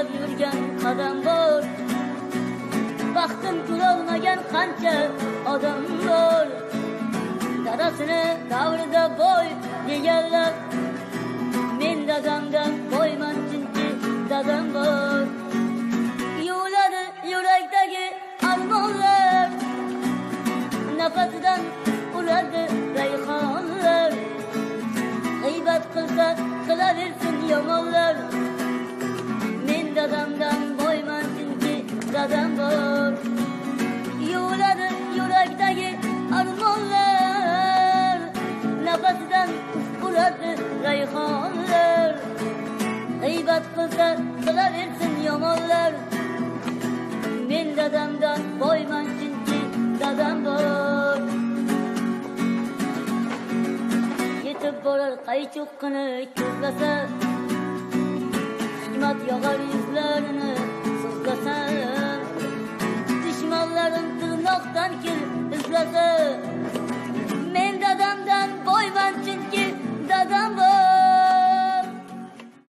tashlab yurgan qadam bor. Baxtim ko'rolmagan qancha odam bor. Dadasini davrida boy deganlar men dadamdan boyman chunki dadam bor. Yuvladi yurakdagi armonlar nafasidan uradi rayhonlar. G'iybat qilsa qilaversin yomonlar. nafasidan uradi rayhonlar. G'iybat qilsa qilaversin yomonlar men dadamdan boyman chunki dadam bor yetib borar qaychoqqini ko'zlasa hikmat yog'ar yuzlarini so'zlasa dushmanlarim tirnoqdan kir izlasa